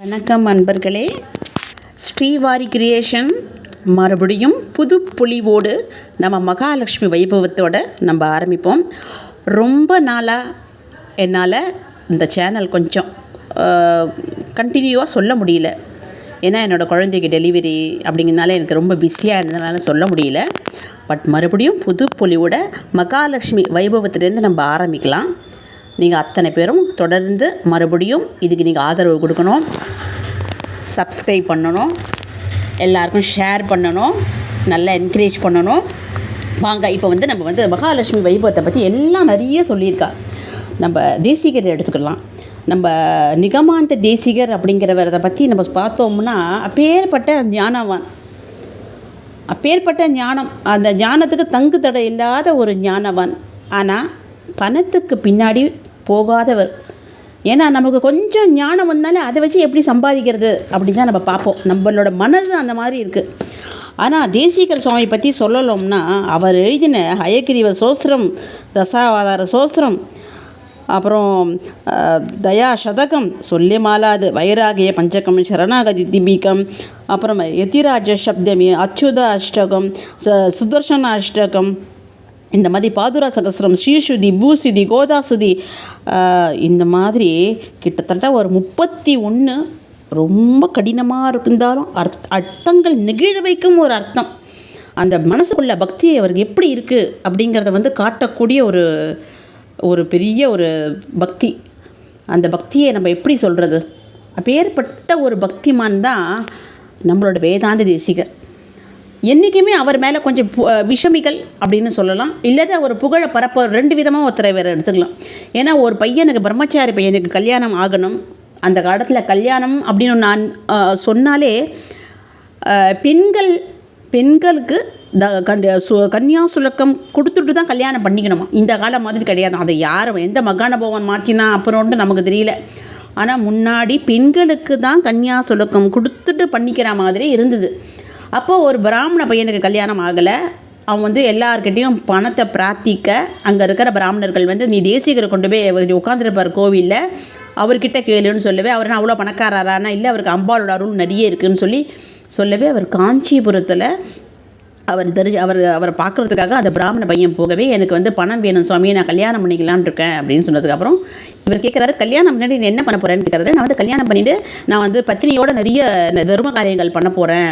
வணக்கம் அன்பர்களே. ஸ்ரீவாரி கிரியேஷன் மறுபடியும் புது புலிவோடு நம்ம மகாலட்சுமி வைபவத்தோடு நம்ம ஆரம்பிப்போம். ரொம்ப நாளாக என்னால் இந்த சேனல் கொஞ்சம் கண்டினியூவாக சொல்ல முடியல. ஏன்னா என்னோடய குழந்தைக்கு டெலிவரி அப்படிங்கிறதுனால எனக்கு ரொம்ப பிஸியாக இருந்ததுனால சொல்ல முடியல. பட் மறுபடியும் புது பொலிவோட மகாலட்சுமி வைபவத்திலேருந்து நம்ம ஆரம்பிக்கலாம். நீங்கள் அத்தனை பேரும் தொடர்ந்து மறுபடியும் இதுக்கு நீங்கள் ஆதரவு கொடுக்கணும். சப்ஸ்கிரைப் பண்ணணும். எல்லாருக்கும் ஷேர் பண்ணணும். நல்லா என்கரேஜ் பண்ணணும். வாங்க இப்போ வந்து நம்ம வந்து மகாலட்சுமி வைபவத்தை பற்றி எல்லாம் நிறைய சொல்லியிருக்கா. நம்ம தேசிகர் எடுத்துக்கலாம். நம்ம நிகமாந்த தேசிகர் அப்படிங்கிறவரதை பற்றி நம்ம பார்த்தோம்னா அப்பேற்பட்ட ஞானவான். அப்பேற்பட்ட ஞானம். அந்த ஞானத்துக்கு தங்கு தடை இல்லாத ஒரு ஞானவான். ஆனால் பணத்துக்கு பின்னாடி போகாதவர். ஏன்னா நமக்கு கொஞ்சம் ஞானம் வந்தாலே அதை வச்சு எப்படி சம்பாதிக்கிறது அப்படி தான் நம்ம பார்ப்போம். நம்மளோட மனது அந்த மாதிரி இருக்குது ஆனால் தேசிகர் சுவாமி பற்றி சொல்லலோம்னா அவர் எழுதின ஹயக்கிரிவ சோஸ்திரம் தசாவதார சோஸ்திரம் அப்புறம் தயா சதகம் சொல்லி மாலாது வைராகிய பஞ்சகம் சரணாகதி திபிகம் அப்புறம் யதிராஜ சப்தமி அச்சுத அஷ்டகம் ச சுதர்சன அஷ்டகம் இந்த மாதிரி பாதுரா சகசிரம் ஸ்ரீசுதி பூசுதி கோதாசுதி இந்த மாதிரி கிட்டத்தட்ட ஒரு முப்பத்தி ஒன்று ரொம்ப கடினமாக இருந்தாலும் அர்த் அர்த்தங்கள் நெகிழ வைக்கும் ஒரு அர்த்தம். அந்த மனசுக்குள்ள பக்தி அவருக்கு எப்படி இருக்குது அப்படிங்கிறத வந்து காட்டக்கூடிய ஒரு ஒரு பெரிய ஒரு பக்தி. அந்த பக்தியை நம்ம எப்படி சொல்கிறது அப்பேற்பட்ட ஒரு பக்திமான் தான் நம்மளோட வேதாந்த தேசிகர். என்றைக்குமே அவர் மேலே கொஞ்சம் பு- விஷமிகள் அப்படின்னு சொல்லலாம். இல்லாத ஒரு புகழை பரப்ப ரெண்டு விதமாக ஒருத்தரை வேறு எடுத்துக்கலாம். ஏன்னா ஒரு பையனுக்கு பிரம்மச்சாரி பையனுக்கு கல்யாணம் ஆகணும். அந்த காலத்தில் கல்யாணம் அப்படின்னு நான் சொன்னாலே பெண்கள் பெண்களுக்கு த கண்ட சு கன்னியா சுலக்கம் கொடுத்துட்டு தான் கல்யாணம் பண்ணிக்கணுமா? இந்த காலம் மாதிரி கிடையாது. அதை யாரும் எந்த மகான பவன் மாற்றினா அப்புறம்ட்டு நமக்கு தெரியல. ஆனால் முன்னாடி பெண்களுக்கு தான் கன்னியா சுலக்கம் கொடுத்துட்டு பண்ணிக்கிற மாதிரி இருந்தது. அப்போது ஒரு பிராமண பையனுக்கு கல்யாணம் ஆகலை. அவன் வந்து எல்லார்கிட்டேயும் பணத்தை பிரார்த்திக்க அங்கே இருக்கிற பிராமணர்கள் வந்து நீ தேசிகரை கொண்டு போய் உட்காந்துருப்பார் கோவிலில். அவர்கிட்ட கேளுன்னு சொல்லவே அவர் என்ன அவ்வளோ பணக்காரரானா? இல்லை அவருக்கு அம்பாளோட அருள் நிறைய இருக்குதுன்னு சொல்லி சொல்லவே அவர் காஞ்சிபுரத்தில் அவர் தெரிஞ்சு அவர் அவரை பார்க்குறதுக்காக அந்த பிராமண பையன் போகவே எனக்கு வந்து பணம் வேணும் சுவாமி நான் கல்யாணம் பண்ணிக்கலான் இருக்கேன் அப்படின்னு சொன்னதுக்கப்புறம் இவர் கேட்குறாரு கல்யாணம் முன்னாடி என்ன பண்ண போகிறேன்னு கேட்குறாரு நான் வந்து கல்யாணம் பண்ணிவிட்டு நான் வந்து பத்தினியோட நிறைய தர்ம காரியங்கள் பண்ண போகிறேன்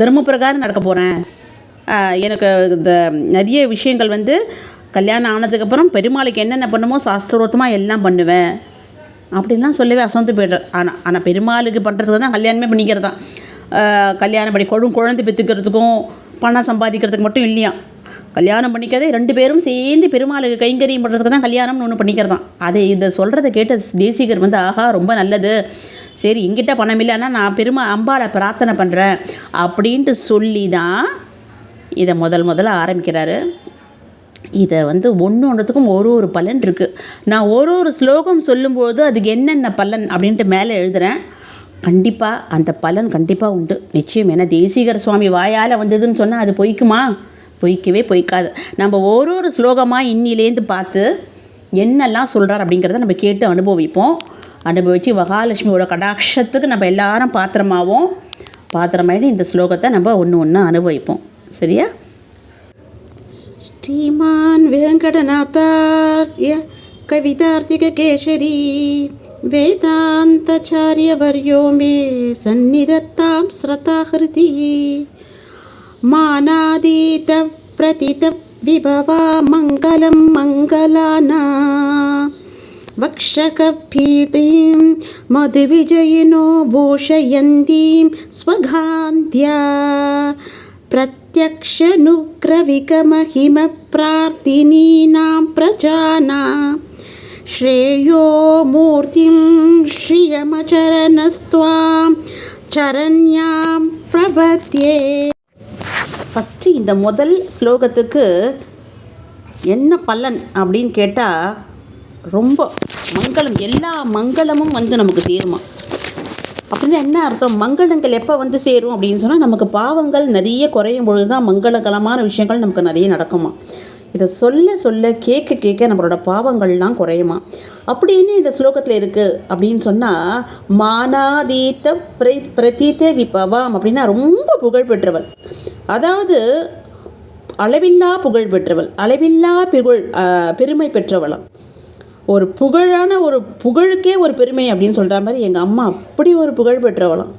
தர்ம பிரகாரம் நடக்க போகிறேன் எனக்கு இந்த நிறைய விஷயங்கள் வந்து கல்யாணம் ஆனதுக்கப்புறம் பெருமாளுக்கு என்னென்ன பண்ணுமோ சாஸ்திரோத்தமாக எல்லாம் பண்ணுவேன். அப்படின்லாம் சொல்லவே அசந்து போய்டுறார் ஆனால் ஆனால் பெருமாளுக்கு பண்ணுறதுக்கு தான் கல்யாணமே பண்ணிக்கிறது தான். கல்யாணம் பண்ணி கொழும் குழந்தை பெற்றுக்கிறதுக்கும் பணம் சம்பாதிக்கிறதுக்கு மட்டும் இல்லையா? கல்யாணம் பண்ணிக்கிறதே ரெண்டு பேரும் சேர்ந்து பெருமாளுக்கு கைங்கரியம் பண்ணுறதுக்கு தான் கல்யாணம்னு ஒன்று பண்ணிக்கிறதான் அதை இதை சொல்கிறத கேட்ட தேசிகர் வந்து ஆஹா ரொம்ப நல்லது. சரி எங்கிட்ட பணம் இல்லைன்னா நான் பெருமா அம்பாவை பிரார்த்தனை பண்ணுறேன் அப்படின்ட்டு சொல்லி தான் இதை முதல் முதல்ல ஆரம்பிக்கிறாரு. இதை வந்து ஒன்று ஒன்றுத்துக்கும் ஒரு ஒரு பலன் இருக்குது நான் ஒரு ஒரு ஸ்லோகம் சொல்லும்போது அதுக்கு என்னென்ன பலன் அப்படின்ட்டு மேலே எழுதுகிறேன் கண்டிப்பாக அந்த பலன் கண்டிப்பாக உண்டு. நிச்சயம் ஏன்னா தேசிகர் சுவாமி வாயால் வந்ததுன்னு சொன்னால் அது பொய்க்குமா? பொய்க்கவே பொய்க்காது. நம்ம ஒரு ஒரு ஸ்லோகமாக இன்னிலேருந்து பார்த்து என்னெல்லாம் சொல்கிறார் அப்படிங்கிறத நம்ம கேட்டு அனுபவிப்போம். அனுபவித்து மகாலட்சுமியோட கடாட்சத்துக்கு நம்ம எல்லாரும் பாத்திரமாவோம் பாத்திரமாயிட்டு இந்த ஸ்லோகத்தை நம்ம ஒன்று ஒன்று அனுபவிப்போம் சரியா श्रीमान् वेङ्कटनाथार्य कवितार्तिककेशरी वेदान्तचार्यवर्यो मे सन्निधत्तां श्रताहृति मानादीतप्रतितविभवा मङ्गलं मङ्गलाना वक्षकभीतिं मधुविजयिनो भूषयन्तीं स्वगान्ध्या प्रत्यक्षनुग्रविकमहिमप्रार्थिनीनां प्रजानां श्रेयो मूर्तिं श्रियमचरणस्त्वां चरण्यां प्रपद्ये ஃபஸ்ட்டு இந்த முதல் ஸ்லோகத்துக்கு என்ன பலன் அப்படின்னு கேட்டால் ரொம்ப மங்களம் எல்லா மங்களமும் வந்து நமக்கு சேருமா? அப்படின்னா என்ன அர்த்தம்? மங்களங்கள் எப்போ வந்து சேரும் அப்படின்னு சொன்னால் நமக்கு பாவங்கள் நிறைய குறையும் பொழுது தான் மங்களகரமான விஷயங்கள் நமக்கு நிறைய நடக்குமா? இதை சொல்ல சொல்ல கேட்க கேட்க நம்மளோட பாவங்கள்லாம் குறையுமா? அப்படின்னு இந்த ஸ்லோகத்தில் இருக்குது அப்படின்னு சொன்னால் மானாதீத்த பிர பிரதீத்த விபவாம் அப்படின்னா ரொம்ப புகழ் பெற்றவள். அதாவது அளவில்லா புகழ் பெற்றவள் அளவில்லா புகழ் பெருமை பெற்றவளாம். ஒரு புகழான ஒரு புகழுக்கே ஒரு பெருமை அப்படின்னு சொல்கிற மாதிரி எங்கள் அம்மா அப்படி ஒரு புகழ் பெற்றவளாம்.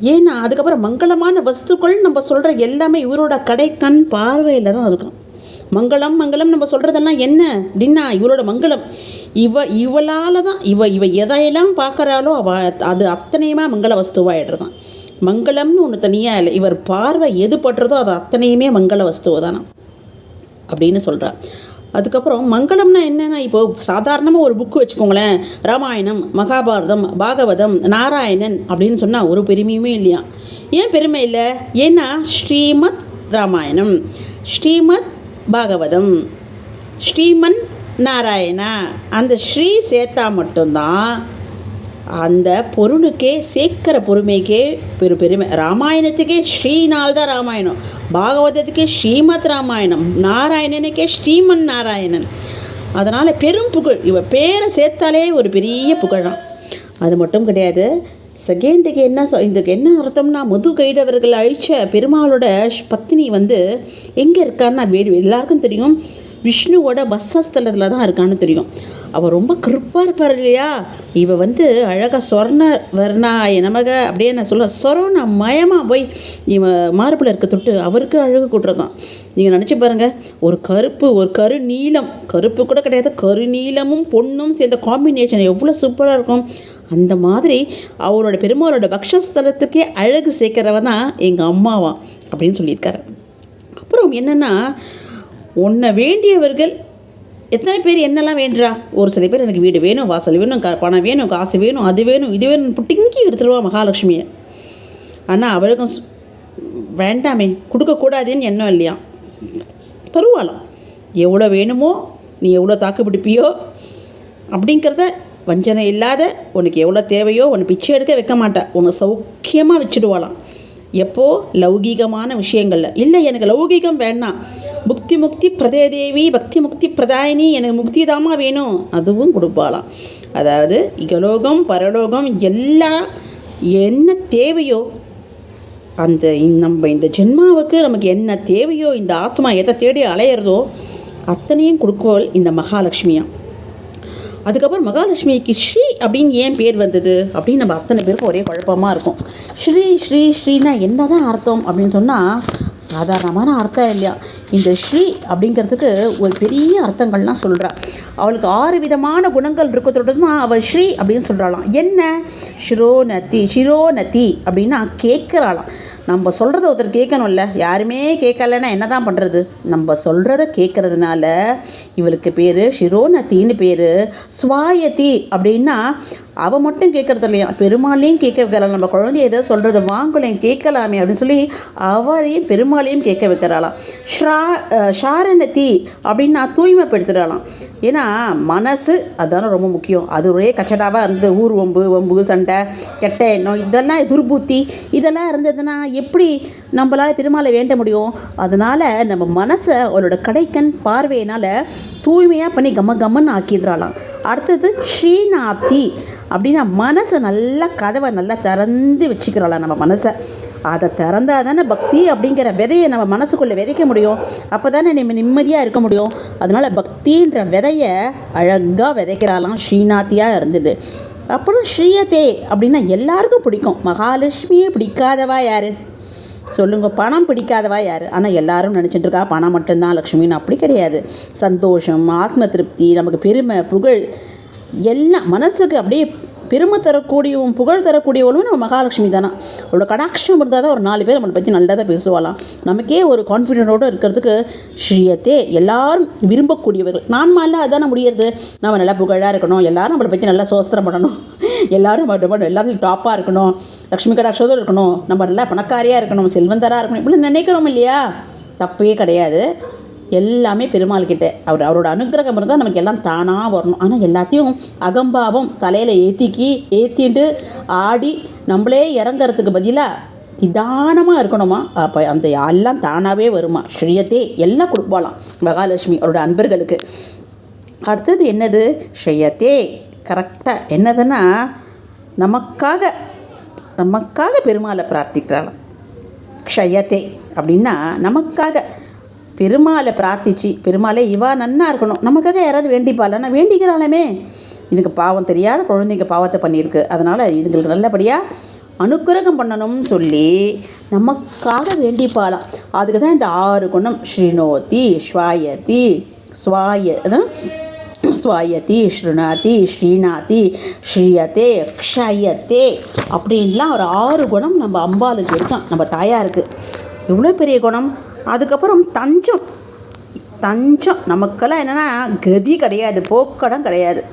ஏன்னா அதுக்கப்புறம் மங்களமான வஸ்துக்கள் நம்ம சொல்கிற எல்லாமே இவரோட கடை கண் பார்வையில் தான் இருக்கும். மங்களம் மங்களம் நம்ம சொல்கிறதெல்லாம் என்ன? அப்படின்னா இவரோட மங்களம். இவ இவளால் தான் இவ இவ எதையெல்லாம் பார்க்குறாளோ அவ அது அத்தனையுமா மங்கள வஸ்துவாயிடுறதான். மங்களம்னு ஒன்று தனியாக இல்லை இவர் பார்வை எது பட்டுறதோ அது அத்தனையுமே மங்கள வஸ்துவை தானே அப்படின்னு சொல்கிறார் அதுக்கப்புறம் மங்களம்னா என்னென்னா இப்போ சாதாரணமாக ஒரு புக்கு வச்சுக்கோங்களேன். ராமாயணம் மகாபாரதம் பாகவதம் நாராயணன் அப்படின்னு சொன்னால் ஒரு பெருமையுமே இல்லையா? ஏன் பெருமை இல்லை? ஏன்னா ஸ்ரீமத் ராமாயணம் ஸ்ரீமத் பாகவதம் ஸ்ரீமன் நாராயணா. அந்த ஸ்ரீ சேர்த்தா மட்டும்தான் அந்த பொருளுக்கே சேர்க்கிற பொறுமைக்கே பெரு பெருமை. ராமாயணத்துக்கே ஸ்ரீனால் தான் ராமாயணம். பாகவதத்துக்கே ஸ்ரீமத் ராமாயணம். நாராயணனுக்கே ஸ்ரீமன் நாராயணன். அதனால் பெரும் புகழ். இவ பேரை சேர்த்தாலே ஒரு பெரிய புகழ் தான் அது மட்டும் கிடையாது. செகண்டுக்கு என்ன சொ- இதுக்கு என்ன அர்த்தம்னா முது கைடவர்கள் அழிச்ச பெருமாளோட ஷ்- பத்தினி வந்து எங்கே இருக்கான்னு வேடு எல்லாருக்கும் தெரியும். விஷ்ணுவோட வசஸ்தலத்தில் தான் இருக்கான்னு தெரியும். அவள் ரொம்ப கிருப்பாக இருப்பார் இல்லையா? இவ வந்து அழகாக சொர்ண வர்ணாய நமக அப்படியே நான் சொல்ல சொரண மயமாக போய் இவன் மார்பில் இருக்க தொட்டு அவருக்கு அழகு கூட்டுறதான் நீங்கள் நினச்சி பாருங்கள் ஒரு கருப்பு ஒரு கரு நீளம். கருப்பு கூட கிடையாது கரு நீளமும் பொண்ணும் சேர்ந்த காம்பினேஷன் எவ்வளோ சூப்பராக இருக்கும். அந்த மாதிரி அவரோட பெருமாளோட பக்ஷஸ்தலத்துக்கே அழகு சேர்க்கிறவ தான் எங்கள் அம்மாவா அப்படின்னு சொல்லியிருக்காரு. அப்புறம் என்னென்னா உன்னை வேண்டியவர்கள் எத்தனை பேர் என்னெல்லாம் வேண்டுறா? ஒரு சில பேர் எனக்கு வீடு வேணும் வாசல் வேணும் க பணம் வேணும் காசு வேணும் அது வேணும் இது வேணும் புட்டிங்கி எடுத்துருவா மகாலட்சுமியை. ஆனால் அவளுக்கும் வேண்டாமே கொடுக்கக்கூடாதுன்னு எண்ணம் இல்லையா? தருவாளாம். எவ்வளோ வேணுமோ நீ எவ்வளோ தாக்கு பிடிப்பியோ அப்படிங்கிறத வஞ்சனை இல்லாத உனக்கு எவ்வளோ தேவையோ உன்னை பிச்சை எடுக்க வைக்க மாட்டா. உன்னை சௌக்கியமாக வச்சுடுவாளாம். எப்போ? லௌகீகமான விஷயங்களில். இல்லை எனக்கு லௌகீகம் வேணாம் புக்தி முக்தி பிரதேதேவி பக்தி முக்தி பிரதாயினி எனக்கு முக்தி தாமா வேணும். அதுவும் கொடுப்பாளாம். அதாவது இகலோகம் பரலோகம் எல்லாம் என்ன தேவையோ அந்த நம்ம இந்த ஜென்மாவுக்கு நமக்கு என்ன தேவையோ இந்த ஆத்மா எதை தேடி அலையிறதோ அத்தனையும் கொடுக்கோள் இந்த மகாலட்சுமியாக அதுக்கப்புறம் மகாலட்சுமிக்கு ஸ்ரீ அப்படின்னு ஏன் பேர் வந்தது? அப்படின்னு நம்ம அத்தனை பேருக்கும் ஒரே குழப்பமாக இருக்கும். ஸ்ரீ ஸ்ரீ ஸ்ரீனா என்ன தான் அர்த்தம் அப்படின்னு சொன்னால் சாதாரணமான அர்த்தம் இல்லையா? இந்த ஸ்ரீ அப்படிங்கிறதுக்கு ஒரு பெரிய அர்த்தங்கள்லாம் சொல்கிறா அவளுக்கு ஆறு விதமான குணங்கள் இருக்கிறதோட அவள் ஸ்ரீ அப்படின்னு சொல்கிறாளாம் என்ன? ஷிரோநதி ஷிரோநதி அப்படின்னா கேட்குறாளாம். நம்ம சொல்கிறத ஒருத்தர் கேட்கணும்ல. யாருமே கேட்கலன்னா என்ன தான் பண்ணுறது நம்ம சொல்கிறத கேட்குறதுனால இவளுக்கு பேர் ஷிரோனத்தின்னு பேர் ஸ்வாயதி அப்படின்னா அவள் மட்டும் கேட்குறது இல்லையா? பெருமாளையும் கேட்க வைக்கிறாள்? நம்ம குழந்தைய ஏதோ சொல்கிறது வாங்கலையும் கேட்கலாமே அப்படின்னு சொல்லி அவரையும் பெருமாளையும் கேட்க வைக்கிறாளாம் ஷா ஷாரணத்தி அப்படின்னு அப்படின்னா தூய்மைப்படுத்துகிறாளாம் ஏன்னா மனசு அதுதானே ரொம்ப முக்கியம். அது ஒரே கச்சடாவாக இருந்தது. ஊர் ஒம்பு ஒம்பு சண்டை கெட்ட எண்ணம் இதெல்லாம் துர்புத்தி. இதெல்லாம் இருந்ததுன்னா எப்படி நம்மளால் பெருமாளை வேண்ட முடியும்? அதனால் நம்ம மனசை அவளோட கடைக்கண் பார்வையினால் தூய்மையாக பண்ணி கம்ம கம்மன்னு ஆக்கிடுறாளாம். அடுத்தது ஸ்ரீநாத்தி அப்படின்னா மனசை நல்லா கதவை நல்லா திறந்து வச்சுக்கிறோம்ல நம்ம மனசை. அதை திறந்தால் தானே பக்தி அப்படிங்கிற விதையை நம்ம மனசுக்குள்ளே விதைக்க முடியும். அப்போ தானே நம்ம நிம்மதியாக இருக்க முடியும். அதனால் பக்தின்ற விதையை அழகாக விதைக்கிறாலாம் ஸ்ரீநாத்தியாக இருந்தது அப்புறம் ஸ்ரீயதே அப்படின்னா எல்லாருக்கும் பிடிக்கும். மகாலட்சுமியே பிடிக்காதவா யார்? சொல்லுங்க பணம் பிடிக்காதவா யார்? ஆனால் எல்லாரும் நினச்சிட்டு இருக்கா பணம் மட்டும்தான் லக்ஷ்மின்னு. அப்படி கிடையாது. சந்தோஷம் ஆத்ம திருப்தி நமக்கு பெருமை புகழ் எல்லாம் மனசுக்கு அப்படியே பெருமை தரக்கூடியவும் புகழ் தரக்கூடியவளும் நம்ம மகாலட்சுமி தானே? அவளோட கடாட்சம் இருந்தால் தான் ஒரு நாலு பேர் நம்மளை பற்றி நல்லதாக பேசுவாளாம். நமக்கே ஒரு கான்ஃபிடென்ட்டோடு இருக்கிறதுக்கு ஸ்ரீயத்தே எல்லாரும் விரும்பக்கூடியவர்கள். நான்மால அதானே முடியறது? நம்ம நல்லா புகழாக இருக்கணும். எல்லாரும் நம்மளை பற்றி நல்லா சோஸ்திரம் பண்ணணும். எல்லாரும் நம்ம எல்லாத்துலையும் டாப்பாக இருக்கணும். லக்ஷ்மி கடாட்சத்தோடு இருக்கணும். நம்ம நல்லா பணக்காரியாக இருக்கணும். செல்வந்தராக இருக்கணும். இப்படி நினைக்கிறோம் இல்லையா? தப்பே கிடையாது. எல்லாமே பெருமாள்கிட்ட. அவர் அவரோட அனுக்கிரகம் இருந்தால் நமக்கு எல்லாம் தானாக வரணும். ஆனால் எல்லாத்தையும் அகம்பாவம் தலையில் ஏற்றிக்கி ஏற்றிட்டு ஆடி நம்மளே இறங்குறதுக்கு பதிலாக நிதானமாக இருக்கணுமா? அப்போ அந்த எல்லாம் தானாகவே வருமா? ஸ்ரீயத்தே எல்லாம் கொடுப்பாளாம் மகாலட்சுமி அவரோட அன்பர்களுக்கு. அடுத்தது என்னது? ஸ்ரீயத்தே. கரெக்டாக என்னதுன்னா நமக்காக நமக்காக பெருமாளை பிரார்த்திக்கிறாளாம். க்ஷயத்தை அப்படின்னா நமக்காக பெருமாளை பிரார்த்திச்சு பெருமாளே இவா நன்னா இருக்கணும். நமக்காக யாராவது வேண்டிப்பாள்? நான் வேண்டிக்கிறாளுமே. இதுக்கு பாவம் தெரியாத குழந்தைங்க பாவத்தை பண்ணியிருக்கு. அதனால் இதுங்களுக்கு நல்லபடியாக அனுக்கிரகம் பண்ணணும்னு சொல்லி நமக்காக வேண்டிப்பாளாம். அதுக்கு தான் இந்த ஆறு குணம் ஸ்ரீனோதி ஸ்வாயதி ஸ்வாய அதான் ஸ்வாயதி ஸ்ருணாதி ஸ்ரீநாதி ஸ்ரீயத்தே க்ஷயத்தே அப்படின்லாம் ஒரு ஆறு குணம் நம்ம அம்பாளுக்கு இருக்கான் நம்ம தாயாருக்கு. எவ்வளோ பெரிய குணம்? அதுக்கப்புறம் தஞ்சம். தஞ்சம். நமக்கெல்லாம் என்னென்னா கதி கிடையாது போக்கடம் கிடையாது.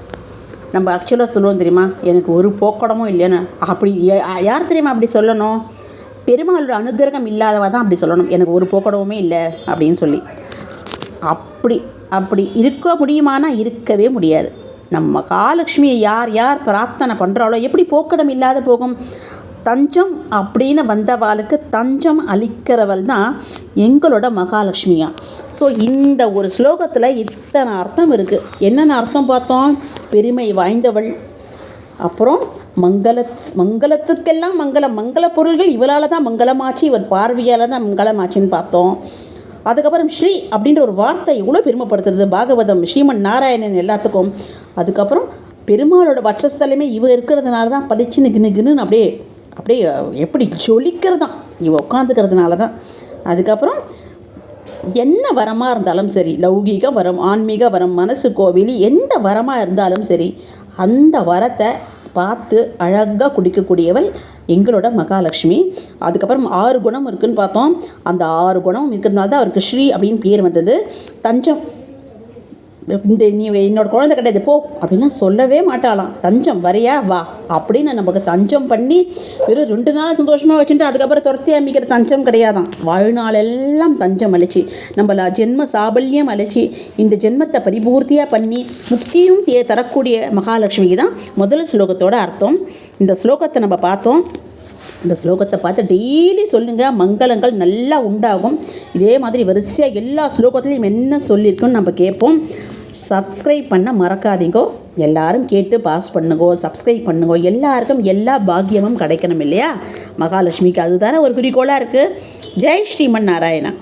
நம்ம ஆக்சுவலாக சொல்லுவோம் தெரியுமா? எனக்கு ஒரு போக்கடமும் இல்லைன்னு. அப்படி யா- யார் தெரியுமா அப்படி சொல்லணும்? பெருமாளோட அனுகிரகம் இல்லாதவ தான் அப்படி சொல்லணும். எனக்கு ஒரு போக்கடமுமே இல்லை அப்படின்னு சொல்லி. அப்படி அப்படி இருக்க முடியுமானா இருக்கவே முடியாது. நம்ம மகாலட்சுமியை யார் யார் பிரார்த்தனை பண்ணுறாளோ எப்படி போக்கடம் இல்லாத போகும்? தஞ்சம் அப்படின்னு வந்தவாளுக்கு தஞ்சம் அளிக்கிறவள் தான் எங்களோட மகாலட்சுமியா. ஸோ இந்த ஒரு ஸ்லோகத்தில் இத்தனை அர்த்தம் இருக்குது என்னென்ன அர்த்தம் பார்த்தோம்? பெருமை வாய்ந்தவள். அப்புறம் மங்கள மங்களத்துக்கெல்லாம் மங்களம் மங்கள பொருள்கள் இவளால் தான் மங்களமாச்சு இவர் பார்வையால் தான் மங்களமாச்சின்னு பார்த்தோம். அதுக்கப்புறம் ஸ்ரீ அப்படின்ற ஒரு வார்த்தை எவ்வளோ பெருமைப்படுத்துறது. பாகவதம் ஸ்ரீமன் நாராயணன் எல்லாத்துக்கும். அதுக்கப்புறம் பெருமாளோட வட்சஸ்தலமே இவ இருக்கிறதுனால தான் பளிச்சு நிகு நிகுன்னு அப்படியே அப்படியே எப்படி ஜொலிக்கிறதான். இவ உட்காந்துக்கிறதுனால தான் அதுக்கப்புறம் என்ன வரமாக இருந்தாலும் சரி லௌகீக வரம் ஆன்மீக வரம் மனசு கோவில் எந்த வரமாக இருந்தாலும் சரி அந்த வரத்தை பார்த்து அழகாக குடிக்கக்கூடியவள் எங்களோட மகாலட்சுமி. அதுக்கப்புறம் ஆறு குணம் இருக்குதுன்னு பார்த்தோம். அந்த ஆறு குணம் இருக்கிறதுனால தான் அவருக்கு ஸ்ரீ அப்படின்னு பேர் வந்தது. தஞ்சம் இந்த நீ என்னோடய குழந்தை கிடையாது போ அப்படின்னா சொல்லவே மாட்டாளாம். தஞ்சம் வரையா வா அப்படின்னு நமக்கு தஞ்சம் பண்ணி வெறும் ரெண்டு நாள் சந்தோஷமாக வச்சுட்டு அதுக்கப்புறம் துரத்தி அமைக்கிற தஞ்சம் கிடையாதாம் வாழ்நாளெல்லாம் தஞ்சம் அழிச்சு நம்மள ஜென்ம சாபல்யம் அழிச்சு இந்த ஜென்மத்தை பரிபூர்த்தியாக பண்ணி முக்தியும் தே தரக்கூடிய மகாலட்சுமிக்கு தான் முதல் ஸ்லோகத்தோட அர்த்தம். இந்த ஸ்லோகத்தை நம்ம பார்த்தோம். இந்த ஸ்லோகத்தை பார்த்து டெய்லி சொல்லுங்கள் மங்களங்கள் நல்லா உண்டாகும். இதே மாதிரி வரிசையாக எல்லா ஸ்லோகத்துலேயும் என்ன சொல்லியிருக்குன்னு நம்ம கேட்போம். சப்ஸ்கிரைப் பண்ண மறக்காதீங்கோ. எல்லாரும் கேட்டு பாஸ் பண்ணுங்கோ சப்ஸ்கிரைப் பண்ணுங்கோ. எல்லாருக்கும் எல்லா பாக்கியமும் கிடைக்கணும் இல்லையா? மகாலட்சுமிக்கு அதுதானே ஒரு குறிக்கோளாக இருக்குது ஜெய் ஸ்ரீமன் நாராயணன்.